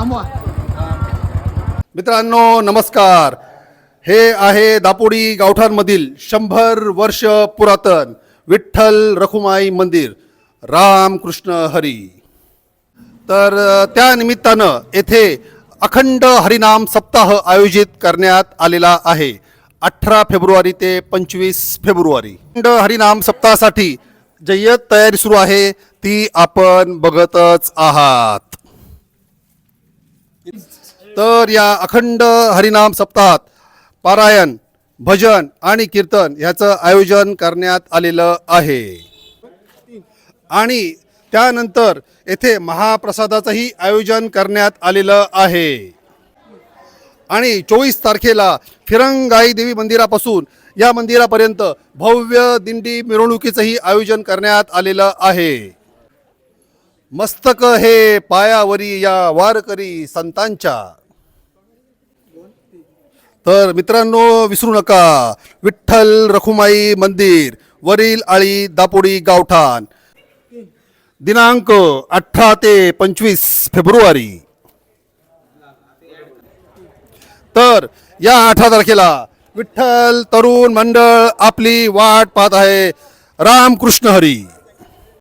थांबवा मित्रांनो नमस्कार. हे आहे दापोडी गावठाणमधील शंभर वर्ष पुरातन विठ्ठल रखुमाई मंदिर रामकृष्ण हरी. तर त्या निमित्तानं येथे अखंड हरिनाम सप्ताह आयोजित करण्यात आलेला आहे. अठरा फेब्रुवारी ते पंचवीस फेब्रुवारी. अखंड हरिनाम सप्ताहासाठी जय्यत तयारी सुरू आहे ती आपण बघतच आहात. तर या अखंड हरिनाम सप्ताहात पारायण भजन आणि कीर्तन ह्याचं आयोजन करण्यात आलेलं आहे. आणि त्यानंतर येथे महाप्रसादाचंही आयोजन करण्यात आलेलं आहे. आणि चोवीस तारखेला फिरंगाई देवी मंदिरापासून या मंदिरापर्यंत भव्य दिंडी मिरवणुकीचंही आयोजन करण्यात आलेलं आहे. मस्तक हे पायावरी या वारकरी संतांच्या. तर मित्रांनो विसरू नका. विठ्ठल रखुमाई मंदिर वरील आळी दापोडी गावठाण. दिनांक अठरा ते पंचवीस फेब्रुवारी. तर या अठरा तारखेला विठ्ठल तरुण मंडळ आपली वाट पाहत आहे. रामकृष्ण हरी.